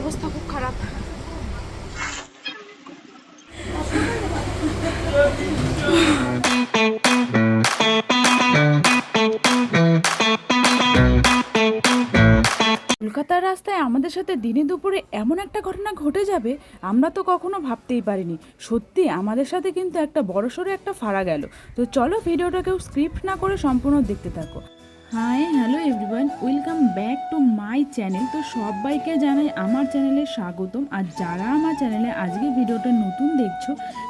অবস্থা খুব খারাপ। কলকাতার রাস্তায় আমাদের সাথে দিনে দুপুরে এমন একটা ঘটনা ঘটে যাবে, আমরা তো কখনো ভাবতেই পারিনি। সত্যি, আমাদের সাথে কিন্তু একটা বড়সড় একটা ফাড়া গেল। তো চলো ভিডিওটা কেউ স্ক্রিপ্ট না করে সম্পূর্ণ দেখতে থাকো। Hi hello everyone welcome back to my channel তো সবাইকে জানাই আমার চ্যানেলে স্বাগতম। আর যারা আমার চ্যানেলে আজকে ভিডিওটা নতুন দেখছ,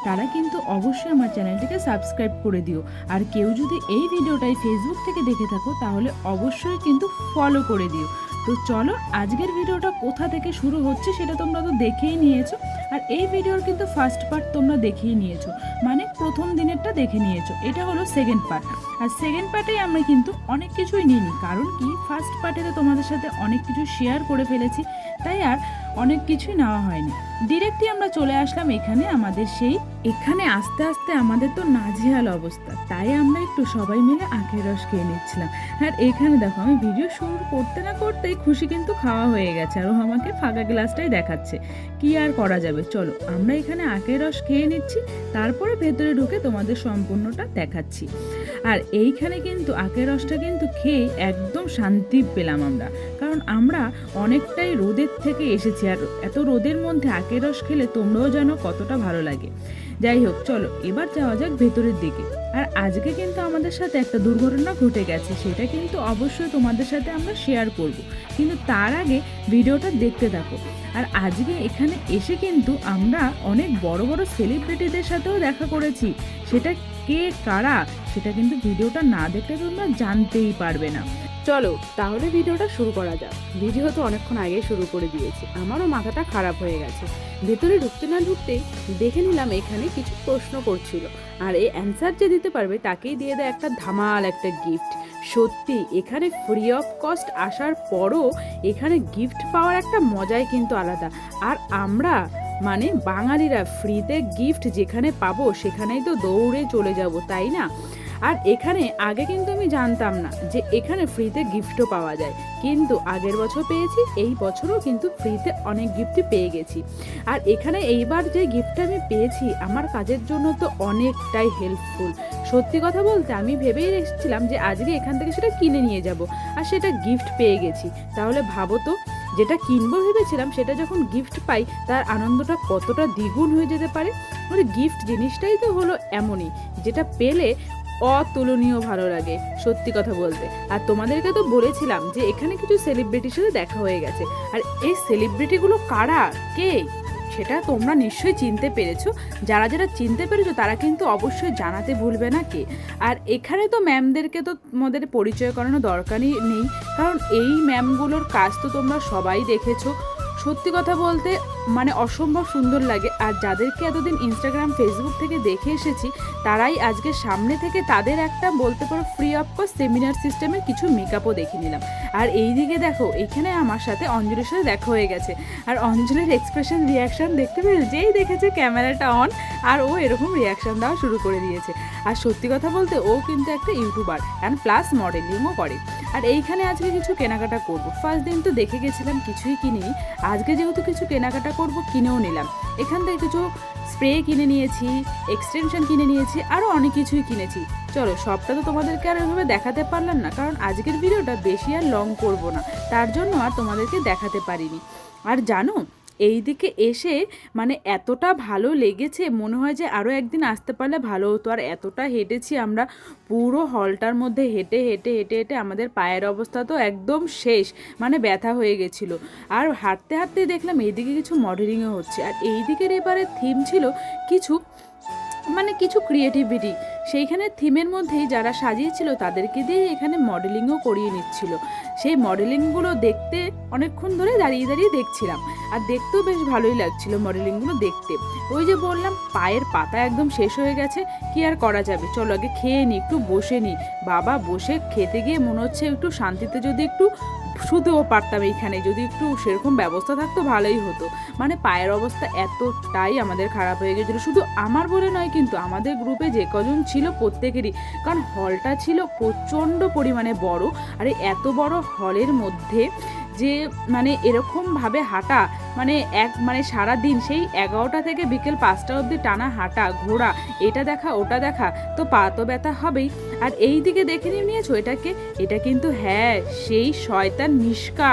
তারা কিন্তু অবশ্যই আমার চ্যানেলটিকে সাবস্ক্রাইব করে দিও। আর কেউ যদি এই ভিডিওটাই ফেসবুক থেকে দেখে থাকো, তাহলে অবশ্যই কিন্তু ফলো করে দিও। তো চলো আজকের ভিডিওটা কোথা থেকে শুরু হচ্ছে, সেটা তোমরা তো দেখেই নিয়েছো। আর এই ভিডিওর কিন্তু ফার্স্ট পার্ট তোমরা দেখেই নিয়েছো। মানে প্রথম দিনেরটা দেখে নিয়েছো। এটা হলো সেকেন্ড পার্ট আর সেকেন্ড পার্টেই আমরা কিন্তু অনেক কিছুই নিইনি। কারণ কি? ফার্স্ট পার্টে তো তোমাদের সাথে অনেক কিছু শেয়ার করে ফেলেছি। তাই আর অনেক কিছুই নেওয়া হয়নি। ডিরেক্টই আমরা চলে আসলাম এখানে আমাদের সেই এখানে আস্তে আস্তে আমাদের তো নাজেহাল অবস্থা। তাই আমরা একটু সবাই মিলে আখের রস খেয়ে নিচ্ছিলাম। আর এখানে দেখো, আমি ভিডিও শুরু করতে না করতেই খুশি কিন্তু খাওয়া হয়ে গেছে। আর ও আমাকে ফাঁকা গ্লাসটাই দেখাচ্ছে। কি আর করা যাবে? চলো, আমরা এখানে আখের রস খেয়ে নিচ্ছি, তারপরে ভেতরে ঢুকে তোমাদের সম্পূর্ণটা দেখাচ্ছি। আর এইখানে কিন্তু আখের রসটা কিন্তু খেয়ে একদম শান্তি পেলাম আমরা। কারণ আমরা অনেকটাই রোদের থেকে এসেছি, আর এত রোদের মধ্যে আখের রস খেলে তোমরাও জানো কতটা ভালো লাগে। যাই হোক চলো, এবার যাওয়া যাক ভেতরের দিকে। আর আজকে কিন্তু আমাদের সাথে একটা দুর্ঘটনা ঘটে গেছে, সেটা কিন্তু অবশ্যই তোমাদের সাথে আমরা শেয়ার করব। কিন্তু তার আগে ভিডিওটা দেখতে থাকো। আর আজকে এখানে এসে কিন্তু আমরা অনেক বড় বড় সেলিব্রিটিদের সাথেও দেখা করেছি। সেটা কে, কারা, সেটা কিন্তু ভিডিওটা না দেখলে তোমরা জানতেই পারবে না। চলো, তাহলে ভিডিওটা শুরু করা যাক। ভিডিও তো অনেকক্ষণ আগে শুরু করে দিয়েছি। আমারও মাথাটা খারাপ হয়ে গেছে। ভেতরে ঢুকতে না ঢুকতেই দেখে নিলাম এখানে কিছু প্রশ্ন করছিল। আর এই অ্যান্সার যে দিতে পারবে তাকেই দিয়ে দেয় একটা ধামাল একটা গিফট সত্যি, এখানে ফ্রি অফ কস্ট আসার পরও এখানে গিফট পাওয়ার একটা মজাই কিন্তু আলাদা। আর আমরা মানে বাঙালিরা ফ্রিতে গিফট যেখানে পাবো সেখানেই তো দৌড়ে চলে যাব, তাই না? আর এখানে আগে কিন্তু আমি জানতাম না যে এখানে ফ্রিতে গিফটও পাওয়া যায়। কিন্তু আগের বছর পেয়েছি, এই বছরও কিন্তু ফ্রিতে অনেক গিফটই পেয়ে গেছি। আর এখানে এইবার যে গিফটটা আমি পেয়েছি, আমার কাজের জন্য তো অনেকটাই হেল্পফুল সত্যি কথা বলতে আমি ভেবেই রেখেছিলাম যে আজকে এখান থেকে সেটা কিনে নিয়ে যাব আর সেটা গিফট পেয়ে গেছি। তাহলে ভাবো তো, যেটা কিনবো ভেবেছিলাম, সেটা যখন গিফট পাই, তার আনন্দটা কতটা দ্বিগুণ হয়ে যেতে পারে? মানে গিফট জিনিসটাই তো হলো এমনই, যেটা পেলে অতুলনীয় ভালো লাগে, সত্যি কথা বলতে। আর তোমাদেরকে তো বলেছিলাম যে এখানে কিছু সেলিব্রিটির সাথে দেখা হয়ে গেছে। আর এই সেলিব্রিটিগুলো কারা? কে? সেটা তোমরা নিশ্চয়ই চিনতে পেরেছ। যারা যারা চিনতে পেরেছ, তারা কিন্তু অবশ্যই জানাতে ভুলবে না কে। আর এখানে তো ম্যামদেরকে তো তোমাদের পরিচয় করানো দরকারই নেই। কারণ এই ম্যামগুলোর কাজ তো তোমরা সবাই দেখেছ। সত্যি কথা বলতে মানে অসম্ভব সুন্দর লাগে। আর যাদেরকে এতদিন ইনস্টাগ্রাম ফেসবুক থেকে দেখে এসেছি, তারাই আজকে সামনে থেকে তাদের একটা বলতে পারো ফ্রি অফ কস্ট সেমিনার সিস্টেমের কিছু মেকআপও দেখে নিলাম। আর এই দিকে দেখো, এখানে আমার সাথে অঞ্জলির সাথে দেখা হয়ে গেছে। আর অঞ্জলির এক্সপ্রেশন রিয়াকশন দেখতে পেয়ে যেই দেখেছে ক্যামেরাটা অন আর ও এরকম রিয়াকশন দেওয়া শুরু করে দিয়েছে। আর সত্যি কথা বলতে ও কিন্তু একটা ইউটিউবার অ্যান্ড প্লাস মডেলিংও করে। আর এইখানে আজকে কিছু কেনাকাটা করব। ফার্স্ট দিন তো দেখে গেছিলাম, কিছুই কিনিনি। আজকে যেহেতু কিছু কেনাকাটা করব, কিনেও নিলাম। এখান থেকে কিছু স্প্রে কিনে নিয়েছি এক্সটেনশন কিনে নিয়েছি আরও অনেক কিছুই কিনেছি। চলো, সবটা তো তোমাদেরকে আর ওইভাবে দেখাতে পারলাম না, কারণ আজকের ভিডিওটা বেশি আর লং করব না। তার জন্য আর তোমাদেরকে দেখাতে পারিনি। আর জানো এই দিকে এসে মানে এতটা ভালো লেগেছে, মনে হয় যে আরও একদিন আসতে পারলে ভালো হতো। আর এতটা হেঁটেছি আমরা পুরো হলটার মধ্যে হেঁটে হেঁটে হেঁটে হেঁটে আমাদের পায়ের অবস্থা তো একদম শেষ মানে ব্যথা হয়ে গেছিল। আর হাঁটতে হাঁটতে দেখলাম এইদিকে কিছু মডেলিংও হচ্ছে। আর এই দিকের এবারে থিম ছিল কিছু মানে কিছু ক্রিয়েটিভিটি সেইখানে থিমের মধ্যেই যারা সাজিয়েছিল তাদেরকে দিয়ে এখানে মডেলিংও করিয়ে নিচ্ছিল। সেই মডেলিংগুলো দেখতে অনেকক্ষণ ধরে দাঁড়িয়ে দাঁড়িয়ে দেখছিলাম। আর দেখতেও বেশ ভালোই লাগছিল মডেলিংগুলো দেখতে। ওই যে বললাম, পায়ের পাতা একদম শেষ হয়ে গেছে, কি আর করা যাবে? চলো আগে খেয়ে নিই একটু বসে নিই বাবা বসে খেতে গিয়ে মনে হচ্ছে একটু শান্তিতে যদি একটু শুতেও পারতাম এইখানে। যদি একটু সেরকম ব্যবস্থা থাকতো, ভালোই হতো। মানে পায়ের অবস্থা এতটাই আমাদের খারাপ হয়ে গেছিল। শুধু আমার বলে নয়, কিন্তু আমাদের গ্রুপে যে কজন ছিল প্রত্যেকেরই। কারণ হলটা ছিল প্রচণ্ড পরিমাণে বড়। আর, এত বড় হলের মধ্যে যে মানে এরকমভাবে হাঁটা মানে এক মানে সারা দিন সেই এগারোটা থেকে বিকেল পাঁচটা অবধি টানা হাঁটা, ঘোরা, এটা দেখা, ওটা দেখা, তো পা তো ব্যথা হবেই। আর এই দিকে দেখে নিয়ে নিয়েছো এটাকে? এটা কিন্তু হ্যাঁ সেই শয়তান মিশকা।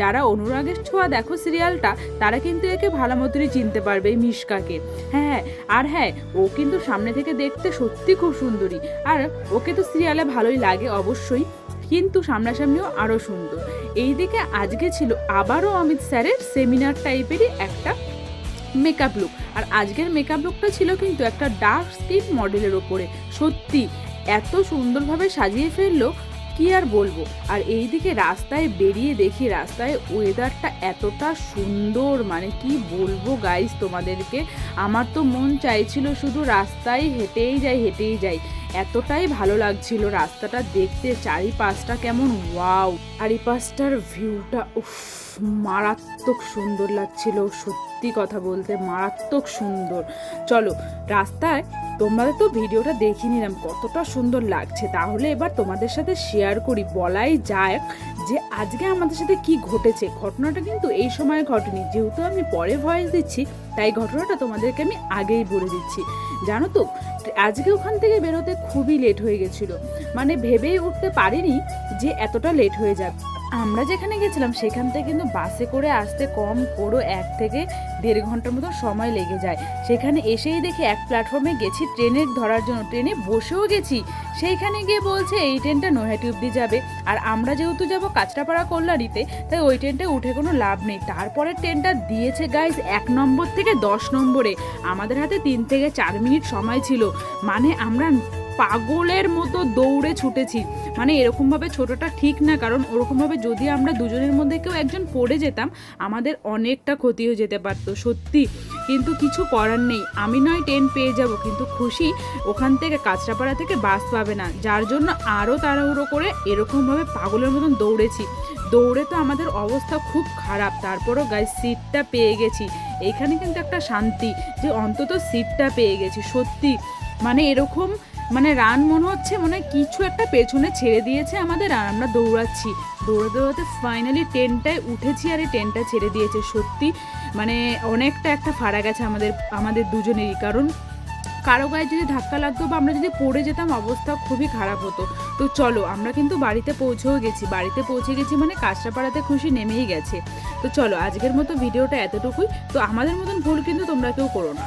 যারা অনুরাগের ছোঁয়া, দেখো সিরিয়ালটা, তারা কিন্তু একে ভালো মতনই চিনতে পারবে এই মিশকাকে। হ্যাঁ হ্যাঁ আর হ্যাঁ ও কিন্তু সামনে থেকে দেখতে সত্যি খুব সুন্দরী। আর ওকে তো সিরিয়ালে ভালোই লাগে অবশ্যই। কিন্তু সামনাসামনিও আরও সুন্দর। এই দিকে আজকে ছিল আবারও অমিত স্যারের সেমিনার টাইপেরই একটা মেকআপ লুক আর আজকের মেকআপ লুকটা ছিল কিন্তু একটা ডার্ক স্কিন মডেলের ওপরে। সত্যি, এত সুন্দরভাবে সাজিয়ে ফেলল, কি আর বলব? আর এইদিকে রাস্তায় বেরিয়ে দেখি, রাস্তায় ওয়েদারটা এতটা সুন্দর মানে কি বলব গাইস তোমাদেরকে? আমার তো মন চাইছিল শুধু রাস্তায় হেঁটেই যাই হেঁটেই যাই। এতটাই ভালো লাগছিল রাস্তাটা দেখতে, চারিপাশটা কেমন ওয়াও। চারিপাশটার ভিউটা, উফ, মারাত্মক সুন্দর লাগছিল, সত্যি কথা বলতে মারাত্মক সুন্দর। চলো, রাস্তায় তোমাদের তো ভিডিওটা দেখে নিলাম, কতটা সুন্দর লাগছে। তাহলে এবার তোমাদের সাথে শেয়ার করি, বলাই যায় যে আজকে আমাদের সাথে কি ঘটেছে। ঘটনাটা কিন্তু এই সময় ঘটেনি, যেহেতু আমি পরে ভয়েস দিচ্ছি তাই ঘটনাটা তোমাদেরকে আমি আগেই বলে দিচ্ছি। জানো তো, আজকে ওখান থেকে বেরোতে খুবই লেট হয়ে গেছিল। মানে ভেবেই উঠতে পারিনি যে এতটা লেট হয়ে যাবে। আমরা যেখানে গেছিলাম, সেখান থেকে কিন্তু বাসে করে আসতে কম করো এক থেকে দেড় ঘণ্টার মতো সময় লেগে যায়। সেখানে এসেই দেখি এক প্ল্যাটফর্মে গেছি, ট্রেনে ধরার জন্য। ট্রেনে বসেও গেছি। সেইখানে গিয়ে বলছে, এই ট্রেনটা নৈহাটি অব্দি যাবে। আর আমরা যেহেতু যাব কাঁচরাপাড়া কল্যাণীতে, তাই ওই ট্রেনটা উঠে কোনো লাভ নেই। তারপরে ট্রেনটা দিয়েছে গাইজ এক নম্বর থেকে দশ নম্বরে। আমাদের হাতে তিন থেকে চার মিনিট সময় ছিল। মানে আমরা পাগলের মতো দৌড়ে ছুটেছি। মানে এরকমভাবে ছোটোটা ঠিক না, কারণ ওরকমভাবে যদি আমরা দুজনের মধ্যে কেউ একজন পড়ে যেতাম, আমাদের অনেকটা ক্ষতি হয়ে যেতে পারতো, সত্যি। কিন্তু কিছু করার নেই। আমি নয় ট্রেন পেয়ে যাব, কিন্তু খুশি ওখান থেকে কাঁচরাপাড়া থেকে বাস পাবে না। যার জন্য আরও তাড়াহুড়ো করে এরকমভাবে পাগলের মতন দৌড়েছি। দৌড়ে তো আমাদের অবস্থা খুব খারাপ। তারপরও গাই সিটটা পেয়ে গেছি। এখানে কিন্তু একটা শান্তি যে অন্তত সিটটা পেয়ে গেছি, সত্যি। মানে এরকম মানে রান মনে হচ্ছে মনে কিছু একটা পেছনে ছেড়ে দিয়েছে আমাদের, আর আমরা দৌড়াচ্ছি। দৌড়ে দৌড়াতে ফাইনালি ট্রেনটায় উঠেছি আর এই ট্রেনটা ছেড়ে দিয়েছে, সত্যি। মানে অনেকটা একটা ফাড়া গেছে আমাদের আমাদের দুজনেরই। কারণ কারও গায়ে যদি ধাক্কা লাগতো বা আমরা যদি পড়ে যেতাম, অবস্থা খুবই খারাপ হতো। তো চলো, আমরা কিন্তু বাড়িতে পৌঁছেও গেছি। বাড়িতে পৌঁছে গেছি মানে কাঁচরাপাড়াতে খুশি নেমেই গেছে। তো চলো, আজকের মতো ভিডিওটা এতটুকুই। তো আমাদের মতন ভুল কিন্তু তোমরা কেউ করো না।